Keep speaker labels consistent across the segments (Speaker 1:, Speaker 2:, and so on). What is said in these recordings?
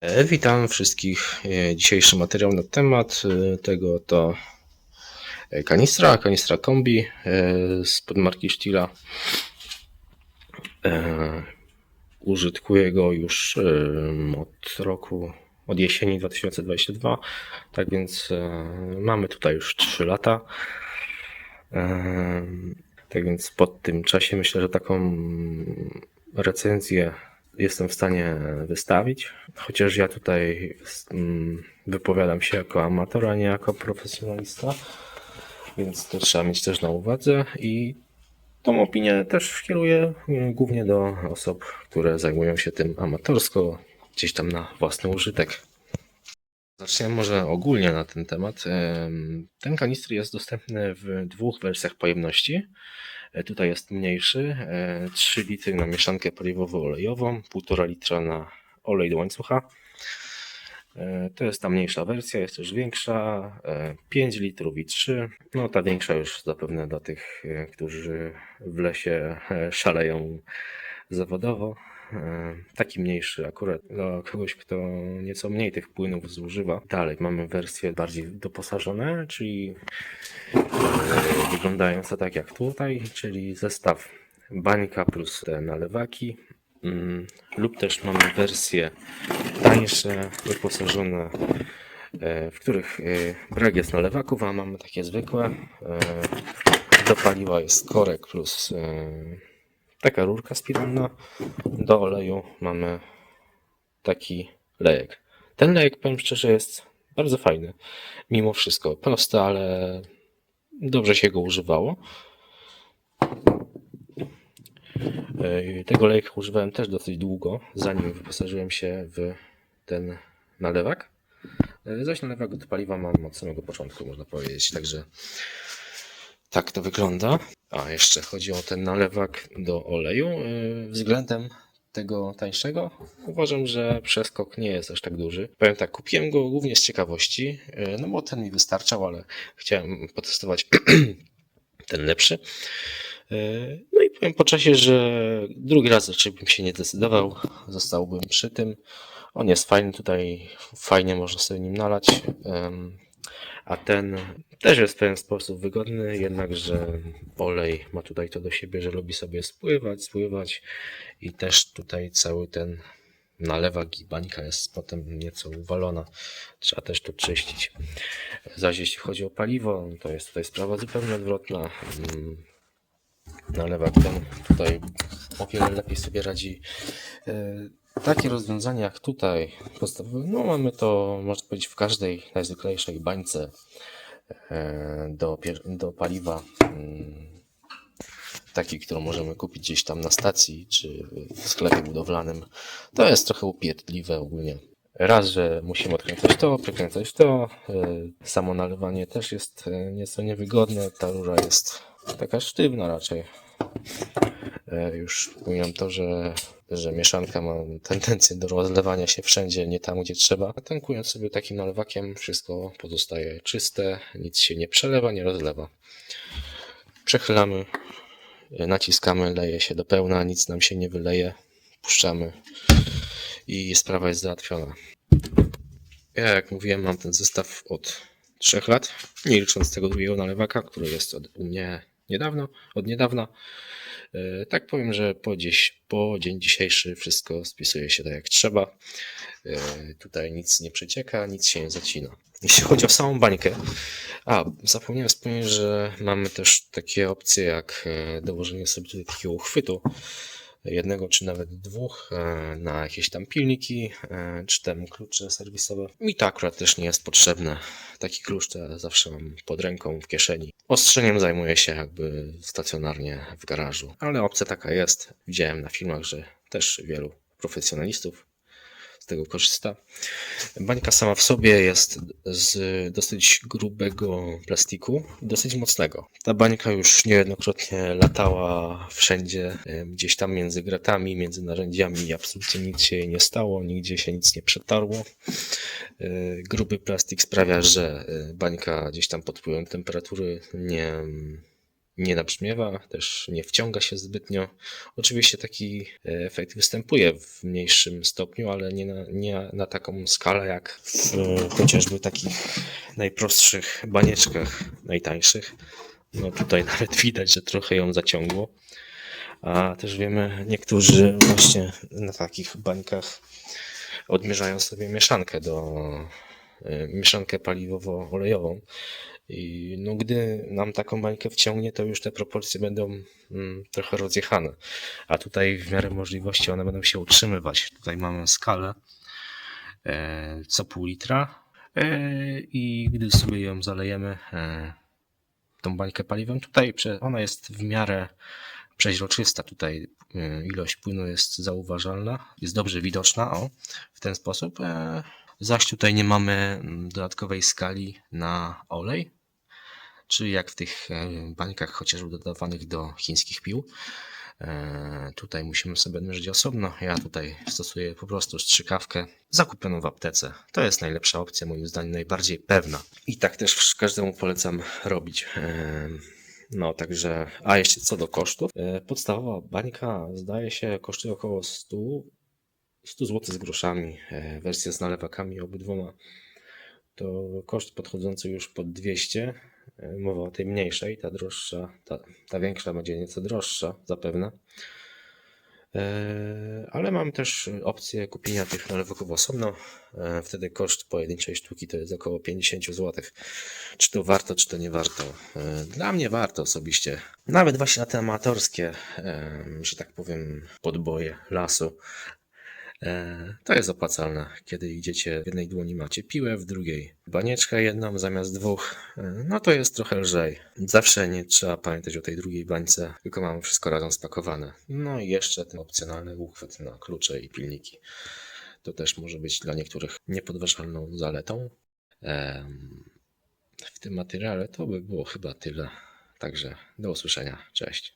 Speaker 1: E, Witam wszystkich. E, Dzisiejszy materiał na temat e, tego to kanistra, kanistra kombi z podmarki Stila. Użytkuję go już od roku, od jesieni 2022, tak więc mamy tutaj już 3 lata. Tak więc po tym czasie myślę, że taką recenzję jestem w stanie wystawić. Chociaż ja tutaj mm, wypowiadam się jako amator, a nie jako profesjonalista, więc to trzeba mieć też na uwadze i tą opinię też kieruję mm, głównie do osób, które zajmują się tym amatorsko, gdzieś tam na własny użytek. Zaczniemy może ogólnie na ten temat. Em, Ten kanistr jest dostępny w dwóch wersjach pojemności. E, Tutaj jest mniejszy, e, 3 litry na mieszankę paliwowo-olejową, 1,5 litra na olej do łańcucha. E, To jest ta mniejsza wersja, jest też większa, e, 5 litrów i 3. No ta większa już zapewne dla tych, e, którzy w lesie e, szaleją zawodowo. E, Taki mniejszy akurat dla kogoś, kto nieco mniej tych płynów zużywa. Dalej mamy wersje bardziej doposażone, czyli e, wyglądające tak jak tutaj, czyli zestaw bańka plus te nalewaki. Mm, Lub też mamy wersje tańsze, wyposażone, e, w których brak jest nalewaków, a mamy takie zwykłe. Do paliwa jest korek plus taka rurka spiralna. Do oleju mamy taki lejek. Ten lejek, powiem szczerze, jest bardzo fajny. Mimo wszystko prosty, ale dobrze się go używało. E, Tego lejka używałem też dosyć długo, zanim wyposażyłem się w ten nalewak. E, Zaś nalewak do paliwa mam od samego początku, można powiedzieć. Także tak to wygląda. A jeszcze chodzi o ten nalewak do oleju. E, Względem tego tańszego uważam, że przeskok nie jest aż tak duży. Powiem tak, kupiłem go głównie z ciekawości, e, no bo ten mi wystarczał, ale chciałem potestować ten lepszy. E, No i powiem po czasie, że drugi raz raczej bym się nie decydował, zostałbym przy tym. On jest fajny tutaj, fajnie można sobie nim nalać. A ten też jest w pewien sposób wygodny, jednakże olej ma tutaj to do siebie, że lubi sobie spływać, spływać i też tutaj cały ten nalewak i bańka jest potem nieco uwalona. Trzeba też to czyścić. Zaś jeśli chodzi o paliwo, to jest tutaj sprawa zupełnie odwrotna. Mm, Nalewak ten tutaj o wiele lepiej sobie radzi. Takie rozwiązania jak tutaj no mamy to można powiedzieć w każdej najzwyklejszej bańce e, do, do paliwa. mm, Taki, którą możemy kupić gdzieś tam na stacji czy w sklepie budowlanym. To jest trochę upierdliwe ogólnie. Raz, że musimy odkręcać to, przekręcać to. e, Samo nalewanie też jest e, nieco niewygodne. Ta rura jest taka sztywna raczej. E, Już wspominam to, że, że mieszanka ma tendencję do rozlewania się wszędzie, nie tam gdzie trzeba. A tankując sobie takim nalewakiem, wszystko pozostaje czyste, nic się nie przelewa, nie rozlewa. Przechylamy, e, naciskamy, leje się do pełna, nic nam się nie wyleje, puszczamy i sprawa jest załatwiona. Ja, jak mówiłem, mam ten zestaw od 3 lat, nie licząc tego drugiego nalewaka, który jest od u mnie niedawno, od niedawna. E, Tak powiem, że po, dziś, po dzień dzisiejszy wszystko spisuje się tak jak trzeba. E, Tutaj nic nie przecieka, nic się nie zacina. Jeśli chodzi o samą bańkę, a zapomniałem wspomnieć, że mamy też takie opcje jak e, dołożenie sobie takiego uchwytu, jednego czy nawet dwóch e, na jakieś tam pilniki, e, czy tam klucze serwisowe. Mi to akurat też nie jest potrzebne. Taki klucz to ja zawsze mam pod ręką, w kieszeni. Ostrzeniem zajmuję się jakby stacjonarnie w garażu, ale opcja taka jest. Widziałem na filmach, że też wielu profesjonalistów z tego korzysta. Bańka sama w sobie jest z dosyć grubego plastiku, dosyć mocnego. Ta bańka już niejednokrotnie latała wszędzie, gdzieś tam między gratami, między narzędziami, absolutnie nic się jej nie stało, nigdzie się nic nie przetarło. E, Gruby plastik sprawia, że e, bańka gdzieś tam pod wpływem temperatury nie, nie nabrzmiewa, też nie wciąga się zbytnio. Oczywiście taki e, efekt występuje w mniejszym stopniu, ale nie na, nie na taką skalę jak w e, chociażby takich najprostszych banieczkach, najtańszych. No tutaj nawet widać, że trochę ją zaciągło. A też wiemy, niektórzy właśnie na takich bańkach odmierzają sobie mieszankę do e, mieszankę paliwowo-olejową. I no, gdy nam taką bańkę wciągnie, to już te proporcje będą mm, trochę rozjechane. A tutaj w miarę możliwości one będą się utrzymywać. Tutaj mamy skalę e, co pół litra e, i gdy sobie ją zalejemy, e, tą bańkę paliwem, tutaj ona jest w miarę przeźroczysta. Tutaj y, ilość płynu jest zauważalna, jest dobrze widoczna, o, w ten sposób. E, Zaś tutaj nie mamy mm, dodatkowej skali na olej, czy jak w tych e, bańkach chociażby dodawanych do chińskich pił. E, Tutaj musimy sobie odmierzyć osobno. Ja tutaj stosuję po prostu strzykawkę zakupioną w aptece. To jest najlepsza opcja, moim zdaniem najbardziej pewna. I tak też każdemu polecam robić. E, No, także, a jeszcze co do kosztów. Podstawowa bańka zdaje się kosztuje około 100, 100 zł z groszami. Wersja z nalewakami obydwoma to koszt podchodzący już pod 200. E, Mowa o tej mniejszej, ta droższa, ta, ta większa będzie nieco droższa zapewne. E, Ale mam też opcję kupienia tych nalewaków osobno. E, Wtedy koszt pojedynczej sztuki to jest około 50 zł. Czy to warto, czy to nie warto? Dla mnie warto osobiście. Nawet właśnie na te amatorskie, że tak powiem, podboje lasu. E, To jest opłacalne, kiedy idziecie w jednej dłoni macie piłę, w drugiej banieczkę jedną zamiast dwóch. E, No to jest trochę lżej. Zawsze nie trzeba pamiętać o tej drugiej bańce, tylko mamy wszystko razem spakowane. No i jeszcze ten opcjonalny uchwyt na klucze i pilniki. To też może być dla niektórych niepodważalną zaletą. Em, W tym materiale to by było chyba tyle. Także do usłyszenia. Cześć.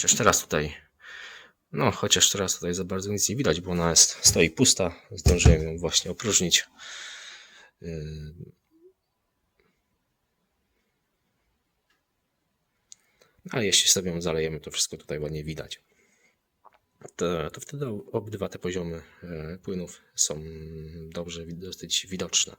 Speaker 1: Chociaż teraz tutaj, no chociaż teraz tutaj za bardzo nic nie widać, bo ona jest, stoi pusta. Zdążyłem ją właśnie opróżnić. Yy. Ale jeśli sobie ją zalejemy, to wszystko tutaj ładnie widać. To, to wtedy obydwa te poziomy e, płynów są dobrze, dosyć widoczne.